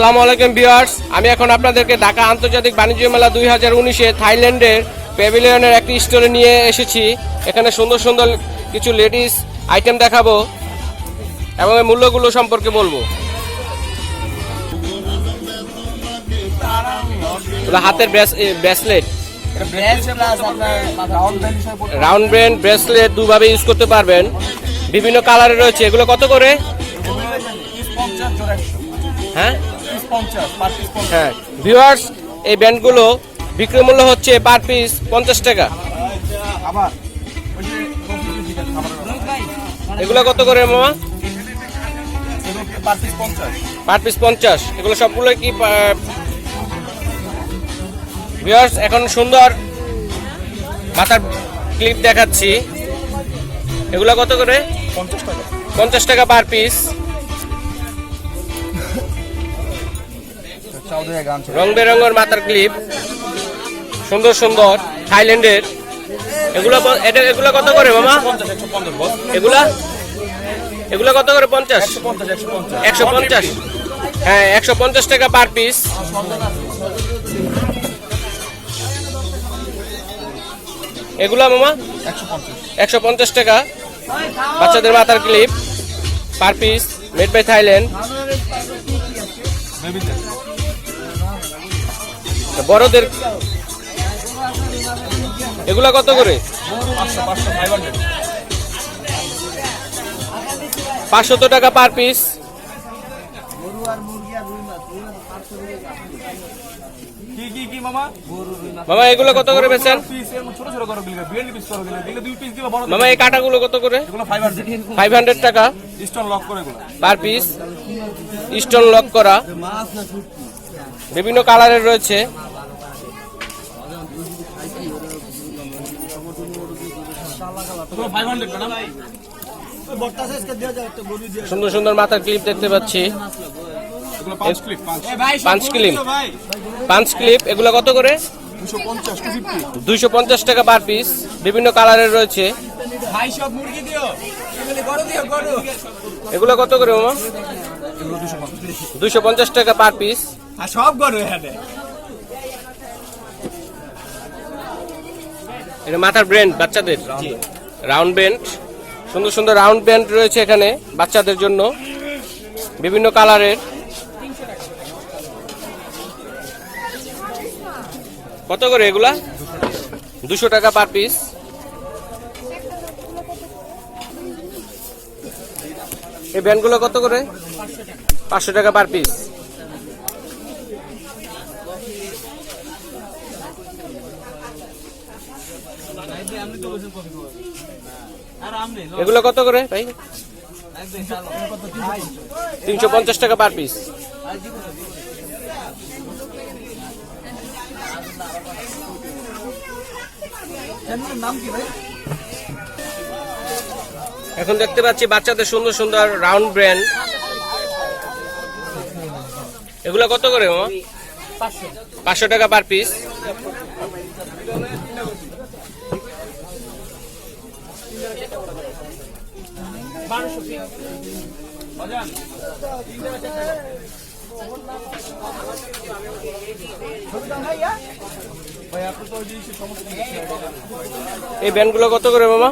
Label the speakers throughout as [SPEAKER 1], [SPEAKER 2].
[SPEAKER 1] আসসালামু আলাইকুম ভিউয়ার্স। আমি এখন আপনাদেরকে ঢাকা আন্তর্জাতিক বাণিজ্য মেলা দুই হাজার উনিশে থাইল্যান্ডের প্যাভিলিয়নের একটি স্টোরে নিয়ে এসেছি। এখানে সুন্দর সুন্দর কিছু লেডিস আইটেম দেখাবো এবং মূল্যগুলো সম্পর্কে বলব। হাতের ব্রেসলেট। রাউন্ড ব্রেন ব্রেসলেট দুভাবে ইউজ করতে পারবেন। বিভিন্ন কালারে রয়েছে। এগুলো কত করে? হ্যাঁ? হ্যাঁ ভিউয়ার্স এই ব্যান্ডগুলো বিক্রয় মূল্য হচ্ছে পার পিস পঞ্চাশ টাকা। এগুলো কত করে মামা? পার পিস পঞ্চাশ। এগুলো সবগুলো কি ভিউয়ার্স এখন সুন্দর মাথার ক্লিপ দেখাচ্ছি। এগুলো কত করে? পঞ্চাশ টাকা। পার পিস রং বেরঙের মাথার ক্লিপ সুন্দর সুন্দর থাইল্যান্ডের এগুলো এগুলো কত করে মামা? এগুলা? এগুলো কত করে পঞ্চাশ? একশো পঞ্চাশ। হ্যাঁ একশো পঞ্চাশ টাকা পার পিস এগুলা মামা? একশো পঞ্চাশ। টাকা। বাচ্চাদের মাথার clip per piece made by Thailand বড়দের এগুলা কত করে? পাঁচশত টাকা পার পিস।
[SPEAKER 2] মামা?
[SPEAKER 1] এগুলো কত করে বেচেন? মামা এই কাটাগুলো কত করে? ফাইভ হান্ড্রেড টাকা।
[SPEAKER 2] স্টোন লক করে
[SPEAKER 1] পার পিস স্টোন লক করা। বিভিন্ন কালারের রয়েছে। সুন্দর সুন্দর মাথার ক্লিপ দেখতে পাচ্ছি।
[SPEAKER 2] এগুলো 5 ক্লিপ 5
[SPEAKER 1] পাঁচ। ক্লিপ পাঁচ ক্লিপ এগুলো কত করে?
[SPEAKER 2] 250 250
[SPEAKER 1] দুইশো পঞ্চাশ টাকা পার পিস বিভিন্ন কালারের রয়েছে।
[SPEAKER 2] ভাই সব মুরগি দিও। এগুলো বড় দিও বড়
[SPEAKER 1] এগুলো কত করে মামা? দুইশো পঞ্চাশ টাকা পার পিস
[SPEAKER 2] সব এখানে।
[SPEAKER 1] এটা মাথার ব্র্যান্ড বাচ্চাদের। রাউন্ড ব্যান্ড সুন্দর সুন্দর রাউন্ড ব্যান্ড রয়েছে এখানে বাচ্চাদের জন্য। বিভিন্ন কালারের। কত করে এগুলা? দুশো টাকা পার পিস। এই ব্যান্ডগুলো কত করে? পাঁচশো টাকা পার পিস। এগুলো কত করে? ভাই? তিনশো পঞ্চাশ টাকা পার পিস এখন দেখতে পাচ্ছি বাচ্চাদের সুন্দর সুন্দর রাউন্ড ব্র্যান্ড এগুলো কত করে মামা? পাঁচশো টাকা পার পিস এই ব্যান্ডগুলো কত করে মামা?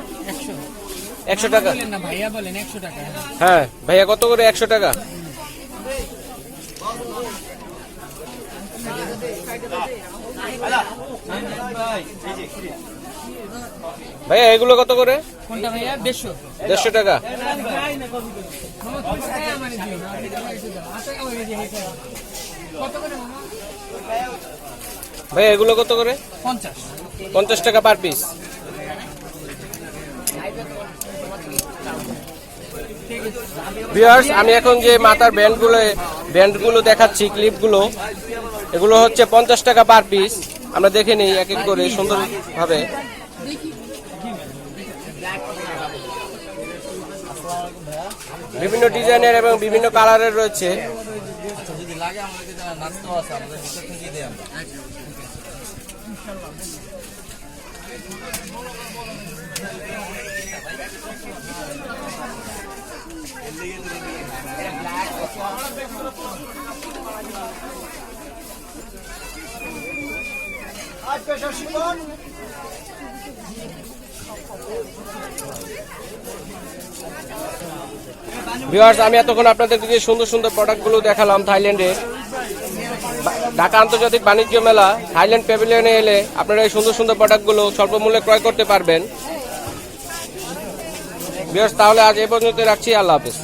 [SPEAKER 1] একশো। টাকা।
[SPEAKER 3] ভাইয়া বলেন একশো টাকা।
[SPEAKER 1] হ্যাঁ ভাইয়া কত করে? একশো টাকা। ভাইয়া এগুলো কত করে?
[SPEAKER 3] কোনটা ভাইয়া? দেড়শো।
[SPEAKER 1] দেড়শো টাকা। ভাইয়া এগুলো কত করে?
[SPEAKER 3] পঞ্চাশ।
[SPEAKER 1] পঞ্চাশ টাকা পার পিস। ভিউয়ার্স আমি এখন যে মাথার ব্যান্ডগুলো ব্যান্ডগুলো দেখাচ্ছি ক্লিপগুলো এগুলো হচ্ছে পঞ্চাশ টাকা পার পিস। আমরা দেখে নিই এক এক করে সুন্দরভাবে। বিভিন্ন ডিজাইনের এবং বিভিন্ন কালারের রয়েছে। ভিউয়ার্স, আমি এতক্ষণ আপনাদের দিকে সুন্দর সুন্দর প্রোডাক্টগুলো দেখালাম থাইল্যান্ডের, ঢাকা আন্তর্জাতিক বাণিজ্য মেলা, থাইল্যান্ড প্যাভিলিয়নে এলে আপনারা এই সুন্দর সুন্দর প্রোডাক্টগুলো স্বল্প মূল্যে ক্রয় করতে পারবেন। ভিউয়ার্স, তাহলে আজ এ পর্যন্ত রাখছি, আল্লাহ হাফেজ।